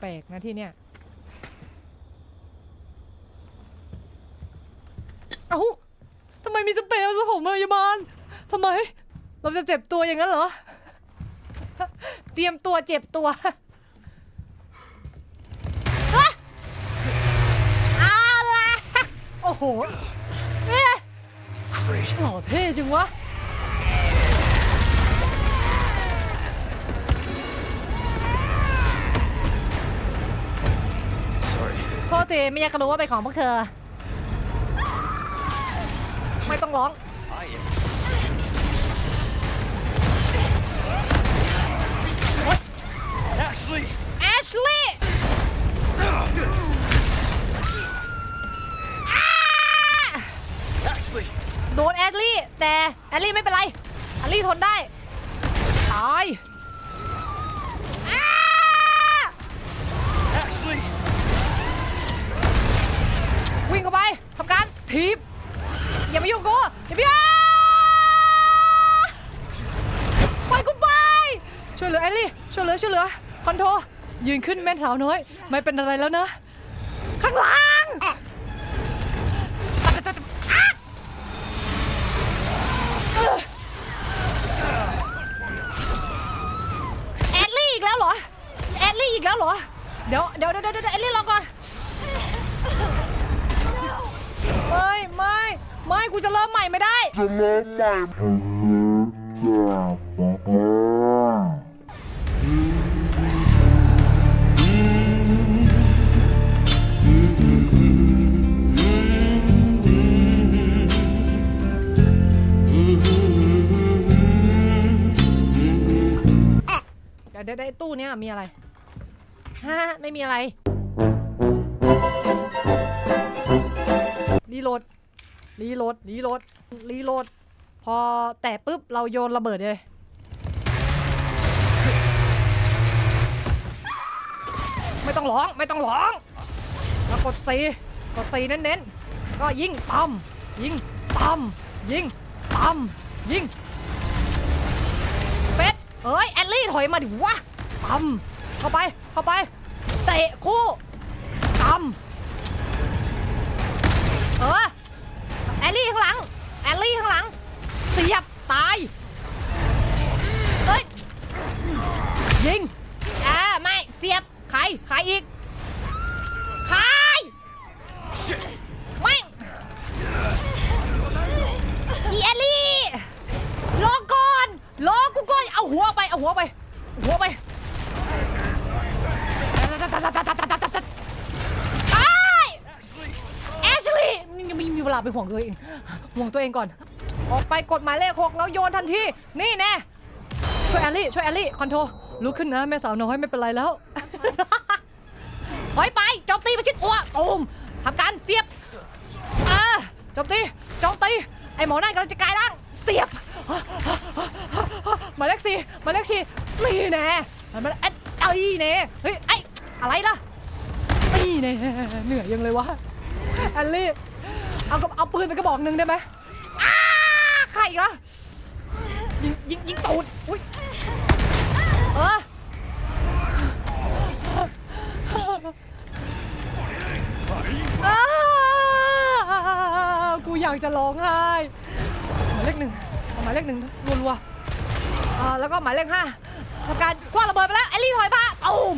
แปลกๆนะที่เนี่ยเอ้าทำไมมีสเปรย์ผสมพยาบาลทำไม เราจะเจ็บตัวอย่างนั้นเหรอ เตรียมตัวเจ็บตัวฮะเอาละโอ้โหเอ๊ะหล่อเท่จังวะ Sorry. โทษทีไม่อยากจะรู้ว่าเป็นของพวกเธอ ไม่ต้องร้อง I am. แอ Ashley! ชลีย์ Ashley! โดนแอชลี่แต่แอชลี่ไม่เป็นไรแอชลี่ทนได้ตาย อย่ามายุ่งกูอย่ามายุ่งปล่อยกูไป ช่วยเหลือแอลลี่ ช่วยเหลือ ช่วยเหลือ คอนโทรยืนขึ้นแม่สาวน้อย ไม่เป็นอะไรแล้วนะ ข้างหลังอะเออแอดลี่อีกแล้วเหรอ แอดลี่อีกแล้วเหรอ เดี๋ยวเดี๋ยวเดี๋ยวเดี๋ยวแอดลี่รอก่อน กูจะเริ่มใหม่ไม่ได้ จะเดี๋ยวเดี๋ยวไอ้ตู้เนี้ยมีอะไรฮะไม่มีอะไรรีโหลด รีโหลดรีโหลดรีโหลด พอแตะปุ๊บเราโยนระเบิดเลยไม่ต้องร้องไม่ต้องร้องแล้วกดซีกดซีเน้นๆ ก็ยิงปั๊มยิงปั๊มยิงปั๊มยิงเป็ดเอ้ยแอดลี่ถอยมาดิวะปั๊มเข้าไปเข้าไปเตะคู่ ใครใครอีกใครไม่อีแอลลี่รอก่อนรอกูก่อนเอาหัวไป เอาหัวไป หัวไปตายแอชลีย์ยังไม่มีเวลาไปห่วงตัวเอง ห่วงตัวเองก่อน ออกไปกดหมายเลขหกแล้วโยนทันที นี่แน่ ช่วยแอลลี่ ช่วยแอลลี่ คอนโทรลุกขึ้นนะ แม่สาวน้อยไม่เป็นไรแล้ว ถอยไปโจมตีประชิดตัวตูมทำการเสียบอ่าโจมตีโจมตีไอหมอนั่นกำลังจะกลายร่างเสียบมาเลขสี่มาเลขสี่นี่แน่มายเลขเอ็ดไอ้แน่เฮ้ยไออะไรล่ะนี่แน่เหนื่อยยังเลยวะแอลลี่เอากระเอาปืนไปกระบอกหนึ่งได้ไหมอ้าใครอีกล่ะยิงยิงยิงตูดอุ้ยเออ อ้าวกูอยากจะร้องไห้หมายเลขหนึ่งเอาหมายเลขหนึ่งรัวๆอ่าแล้วก็หมายเลขห้าทำการคว้างระเบิดไปแล้ว เอลลี่ถอยมาตูม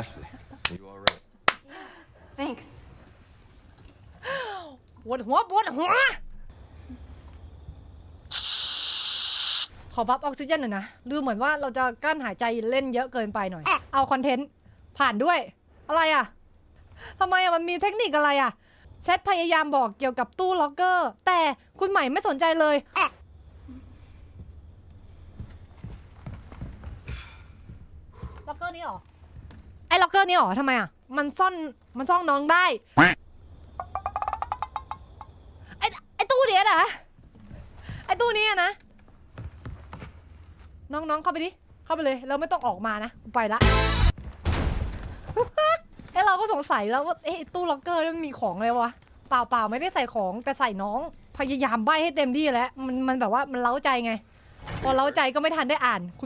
Ashley, are you alright? Thanks. ปวดหัวปวดหัว ขอบัฟออกซิเจนหน่อยนะดูเหมือนว่าเราจะกลั้นหายใจเล่นเยอะเกินไปหน่อย เอาคอนเทนต์ผ่านด้วย อะไรอะทำไมอะมันมีเทคนิคอะไรอะแชทพยายามบอกเกี่ยวกับตู้ล็อกเกอร์ แต่คุณใหม่ไม่สนใจเลย ล็อกเกอร์นี้หรอ ไอ้ล็อกเกอร์นี้หรอทำไมอะ มันซ่อนมันซ่อนน้องได้ ไอ้ไอ้ตู้เนี้ยนะไอ้ตู้เนี้ยนะ น้องๆเข้าไปดิ เข้าไปเลยแล้วไม่ต้องออกมานะกูไปละ เอ้เราก็สงสัยแล้วว่าเอ้ตู้ล็อกเกอร์นี่มันมีของอะไรวะ เปล่าเปล่าไม่ได้ใส่ของแต่ใส่น้องพพยายามใบให้เต็มที่แล้ว มันมันแบบว่ามันเล้าใจไง พอเล้าใจก็ไม่ทันได้อ่าน